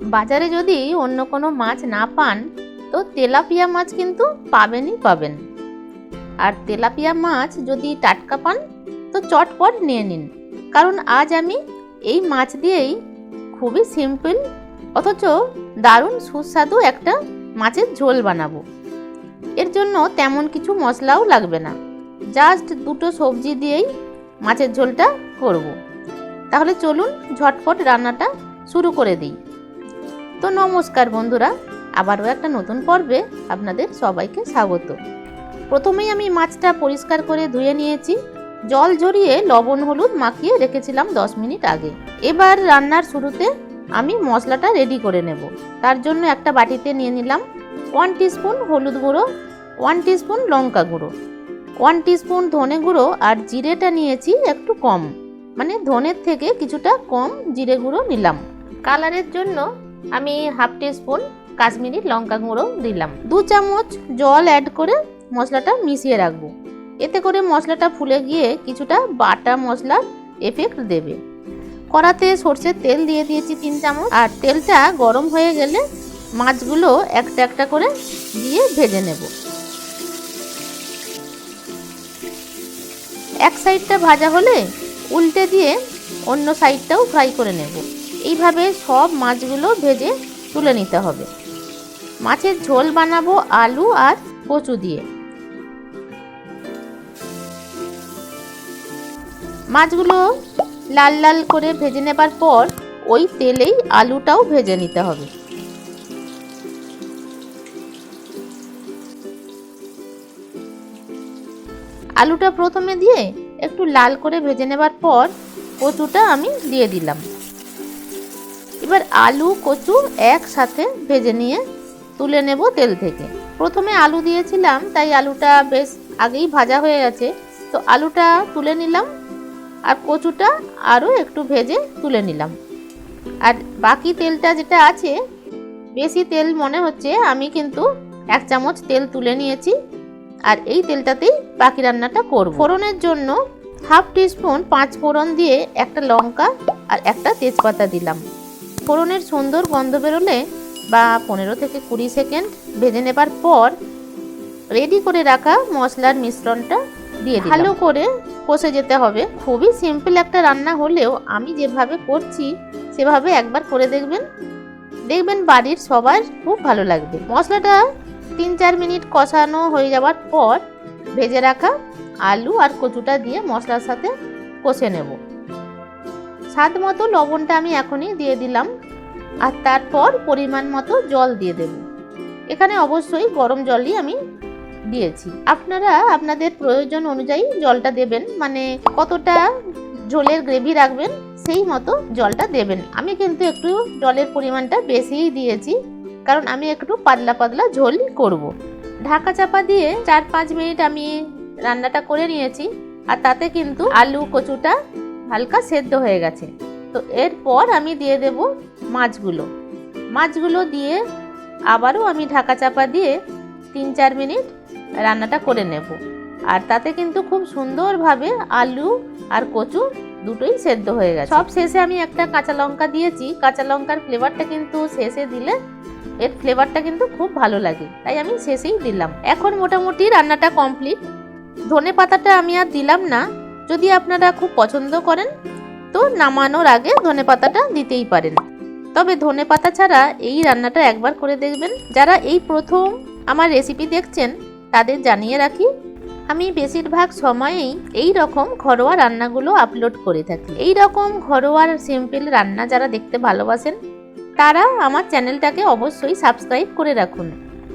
বাজারে যদি অন্য কোনো মাছ না পান, তো তেলাপিয়া মাছ কিন্তু পাবেনই পাবেন। আর তেলাপিয়া মাছ যদি টাটকা পান, তো চটপট নিয়ে নিন। কারণ আজ আমি এই মাছ দিয়েই খুবই সিম্পল, অথচ দারুণ সুস্বাদু একটা মাছের ঝোল বানাবো। এর জন্য তেমন কিছু মশলাও লাগবে না। জাস্ট দুটো সবজি দিয়েই মাছের ঝোলটা করব। তাহলে চলুন ঝটপট রান্নাটা শুরু করে দিই। তো নমস্কার বন্ধুরা, আবারও একটা নতুন পর্বে আপনাদের সবাইকে স্বাগত। প্রথমেই আমি মাছটা পরিষ্কার করে ধুয়ে নিয়েছি। জল ঝরিয়ে লবণ হলুদ মাখিয়ে রেখেছিলাম দশ মিনিট আগে। এবার রান্নার শুরুতে আমি মশলাটা রেডি করে নেব। তার জন্য একটা বাটিতে নিয়ে নিলাম ওয়ান টিস্পুন হলুদ গুঁড়ো ওয়ান টিস্পুন লঙ্কা গুঁড়ো। ওয়ান টিস্পুন ধনে গুঁড়ো আর জিরেটা নিয়েছি একটু কম। মানে ধনের থেকে কিছুটা কম জিরে গুঁড়ো নিলাম। কালারের জন্য আমি হাফ টিস্পুন কাশ্মীরি লঙ্কা গুঁড়ো দিলাম। দু চামচ জল অ্যাড করে মশলাটা মিশিয়ে রাখব। এতে করে মশলাটা ফুলে গিয়ে কিছুটা বাটা মশলার এফেক্ট দেবে। কড়াতে সর্ষের তেল দিয়ে দিয়েছি তিন চামচ। আর তেলটা গরম হয়ে গেলে মাছগুলো একটা একটা করে দিয়ে ভেজে নেব। এক সাইডটা ভাজা হলে উল্টে দিয়ে অন্য সাইডটাও ফ্রাই করে নেব। এইভাবে সব মাছগুলো ভেজে তুলে নিতে হবে। মাছের ঝোল বানাবো আলু আর কচু দিয়ে। মাছগুলো লাল লাল করে ভেজে নেবার পর ওই তেলেই আলুটাও ভেজে নিতে হবে। আলুটা প্রথমে দিয়ে একটু লাল করে ভেজে নেবার পর কচুটা আমি দিয়ে দিলাম। এবার আলু, কচু একসাথে ভেজে নিয়ে তুলে নেব তেল থেকে। প্রথমে আলু দিয়েছিলাম, তাই আলুটা বেশ আগেই ভাজা হয়ে গেছে। তো আলুটা তুলে নিলাম আর কচুটা আরও একটু ভেজে তুলে নিলাম। আর বাকি তেলটা যেটা আছে, বেশি তেল মনে হচ্ছে, আমি কিন্তু এক চামচ তেল তুলে নিয়েছি। আর এই তেলটাতেই বাকি রান্নাটা করব। ফোড়নের জন্য হাফ টিস্পুন পাঁচ ফোড়ন দিয়ে একটা লঙ্কা আর একটা তেজপাতা দিলাম। ফোড়নের সুন্দর গন্ধ বেরোলে বা পনেরো থেকে কুড়ি সেকেন্ড ভেজে নেবার পর রেডি করে রাখা মশলার মিশ্রণটা দিয়ে ভালো করে কষে যেতে হবে। খুবই সিম্পল একটা রান্না হলেও আমি যেভাবে করছি সেভাবে একবার করে দেখবেন। দেখবেন বাড়ির সবার খুব ভালো লাগবে। মশলাটা তিন চার মিনিট কষানো হয়ে যাওয়ার পর ভেজে রাখা আলু আর কচুটা দিয়ে মশলার সাথে কষে নেব। স্বাদ মতো লবণটা আমি এখনই দিয়ে দিলাম আর তারপর পরিমাণ মতো জল দিয়ে দেব। এখানে অবশ্যই গরম জলই আমি দিয়েছি। আপনারা আপনাদের প্রয়োজন অনুযায়ী জলটা দেবেন মানে কতটা ঝোলের গ্রেভি রাখবেন সেই মতো জলটা দেবেন। আমি কিন্তু একটু জলের পরিমাণটা বেশিই দিয়েছি, কারণ আমি একটু পাতলা পাতলা ঝোল করব। ঢাকা চাপা দিয়ে চার পাঁচ মিনিট আমি রান্নাটা করে নিয়েছি, আর তাতে কিন্তু আলু, কচুটা হালকা সেদ্ধ হয়ে গেছে। তো এরপর আমি দিয়ে দেব মাছগুলো। মাছগুলো দিয়ে আবারও আমি ঢাকা চাপা দিয়ে তিন চার মিনিট রান্নাটা করে নেব। আর তাতে কিন্তু খুব সুন্দরভাবে আলু আর কচু দুটোই সেদ্ধ হয়ে গেছে। সব শেষে আমি একটা কাঁচা লঙ্কা দিয়েছি। কাঁচা লঙ্কার ফ্লেভারটা কিন্তু শেষে দিলে এর ফ্লেভারটা কিন্তু খুব ভালো লাগে। তাই আমি শেষেই দিলাম। এখন মোটামুটি রান্নাটা কমপ্লিট। ধনে পাতাটা আমি আর দিলাম না। যদি আপনারা খুব পছন্দ করেন, তো নামানোর আগে ধনে পাতাটা দিতেই পারেন। তবে ধনে পাতা ছাড়া এই রান্নাটা একবার করে দেখবেন। যারা এই প্রথম আমার রেসিপি দেখছেন, তাদের জানিয়ে রাখি, আমি বেশিরভাগ সময়েই এই রকম ঘরোয়া রান্নাগুলো আপলোড করে থাকি। এই রকম ঘরোয়া সিম্পল রান্না যারা দেখতে ভালোবাসেন, তারা আমার চ্যানেলটাকে অবশ্যই সাবস্ক্রাইব করে রাখুন।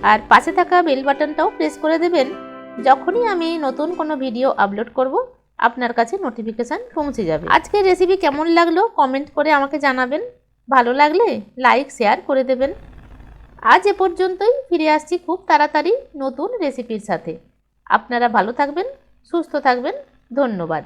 আর পাশে থাকা বেল বাটনটাও প্রেস করে দেবেন। যখনই আমি নতুন কোনো ভিডিও আপলোড করব আপনার কাছে নোটিফিকেশান পৌঁছে যাবে। আজকের রেসিপি কেমন লাগল? কমেন্ট করে আমাকে জানাবেন। ভালো লাগলে লাইক শেয়ার করে দেবেন। আজ এ পর্যন্তই। ফিরে আসছি খুব তাড়াতাড়ি নতুন রেসিপির সাথে। আপনারা ভালো থাকবেন, সুস্থ থাকবেন। ধন্যবাদ।